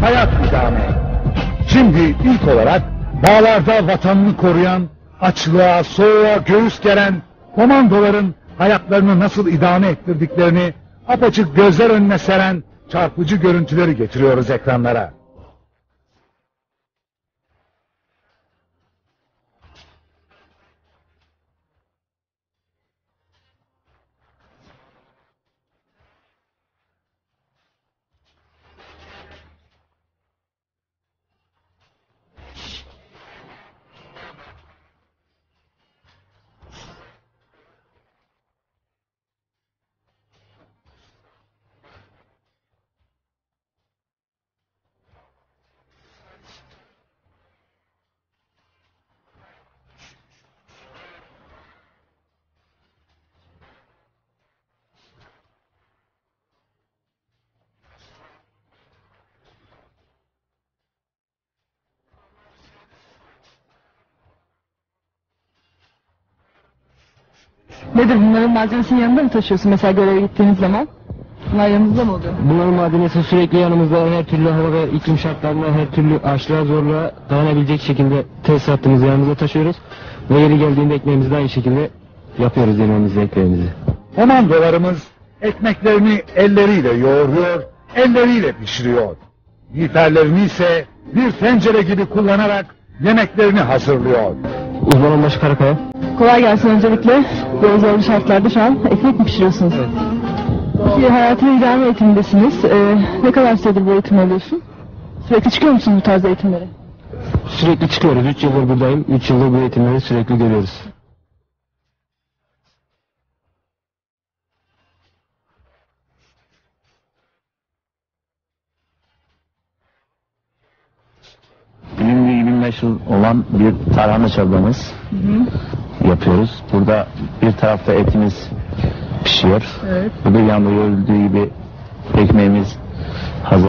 hayat idame. Şimdi ilk olarak dağlarda vatanını koruyan, açlığa, soğuğa göğüs geren komandoların hayatlarını nasıl idame ettirdiklerini apaçık gözler önüne seren çarpıcı görüntüleri getiriyoruz ekranlara. Nedir bunların malzemesini yanında mı taşıyorsun mesela göreve gittiğiniz zaman? Bunlar yanınızda mı oluyor? Bunların madenesi sürekli yanımızda her türlü hava ve iklim şartlarına, her türlü açlığa zorluğa dayanabilecek şekilde tesisatımızı yanımıza taşıyoruz. Ve yeri geldiğinde ekmeğimizi de aynı şekilde yapıyoruz yemeğimizi, ekmeğimizi. Komandolarımız ekmeklerini elleriyle yoğuruyor, elleriyle pişiriyor. Miğferlerini ise bir tencere gibi kullanarak yemeklerini hazırlıyor. Uzman onbaşı Karakaya. Kolay gelsin öncelikle. Böyle zorlu şartlarda şu an ekmek mi pişiriyorsunuz? Evet. Peki hayatın idame eğitimindesiniz. Ee, ne kadar süredir bu eğitimi alıyorsun? Sürekli çıkıyor musunuz bu tarz eğitimlere? Sürekli çıkıyoruz. 3 yıldır buradayım. 3 yıldır bu eğitimleri sürekli görüyoruz. Bilindiği gibi meşhur olan bir tarhana çorbamız yapıyoruz. Burada bir tarafta etimiz pişiyor. Evet. Öbür yanda görüldüğü gibi ekmeğimiz hazır.